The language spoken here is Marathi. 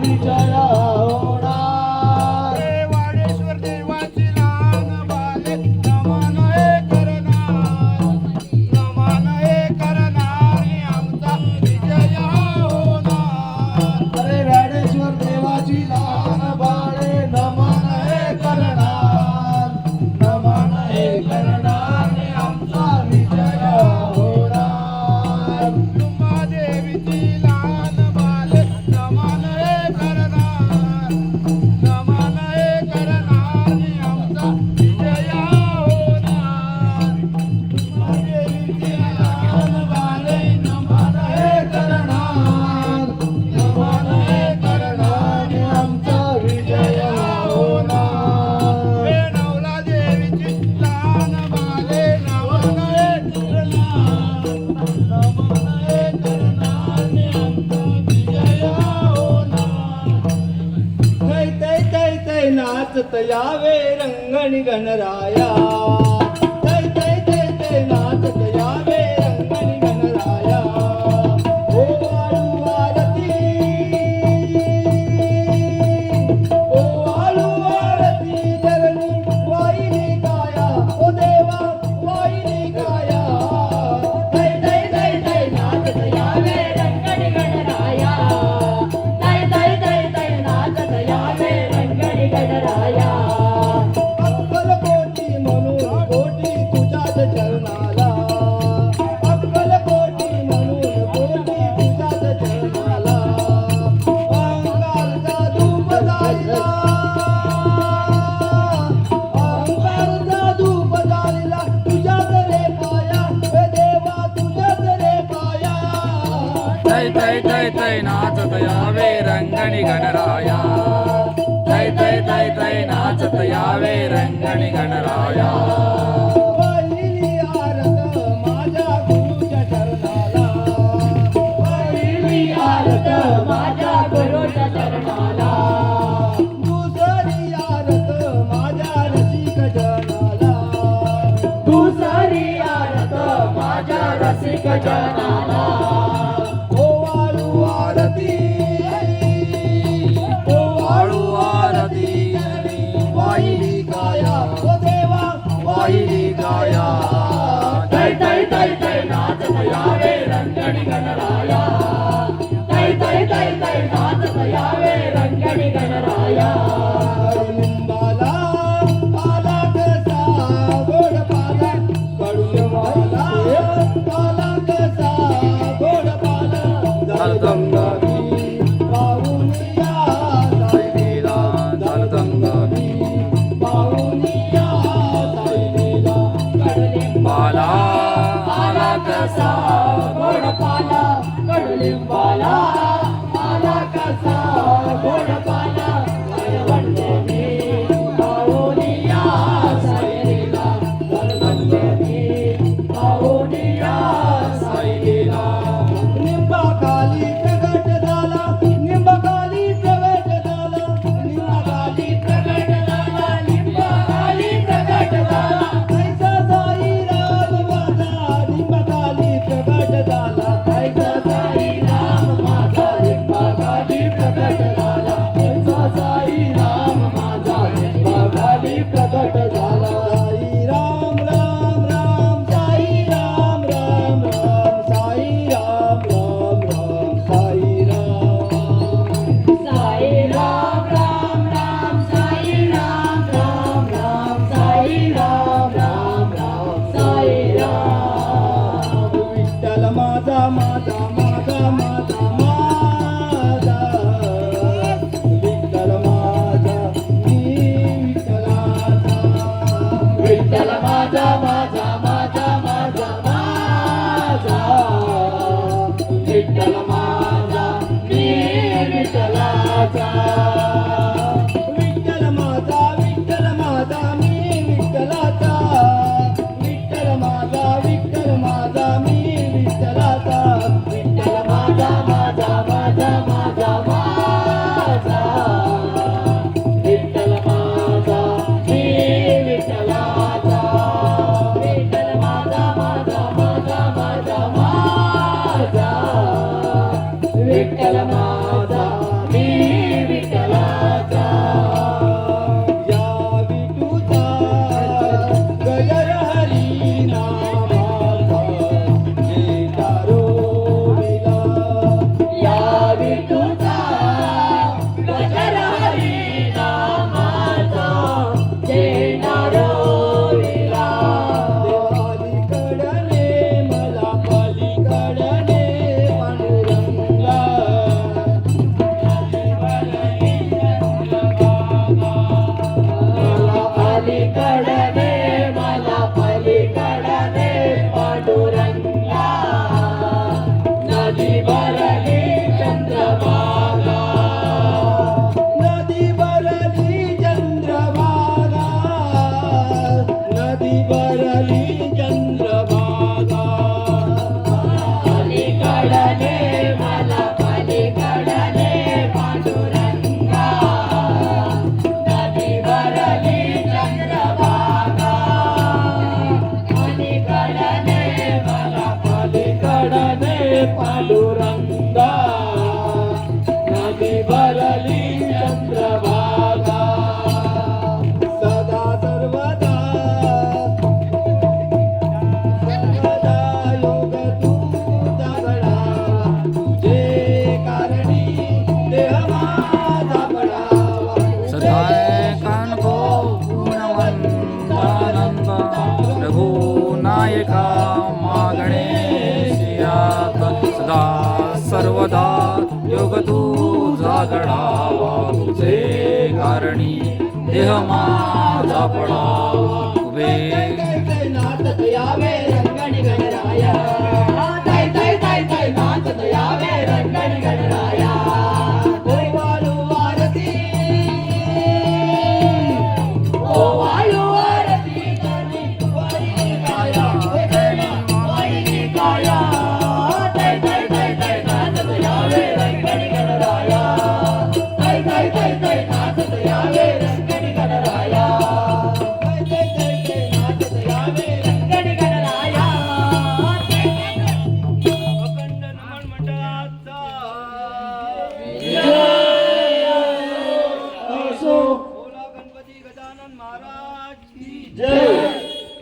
বিজয়া तयावे रंगणी गणराया। गणराया. तै तै तै तै नाचत यावे रङ्गणि गणराया. Thank पलीकडे मला पलीकडे पांडुरंगा. नदी बरली चंद्रभागा. नदी बरली चंद्रभागा. नदी पांडुरंगा नदी भरली चंद्रभागा सदा सर्वदा सदा योग तू जगडा तुझे कारणी देह माझा पडावा. सदा कान को गुणवंतानंदा देह माझा पडा उभे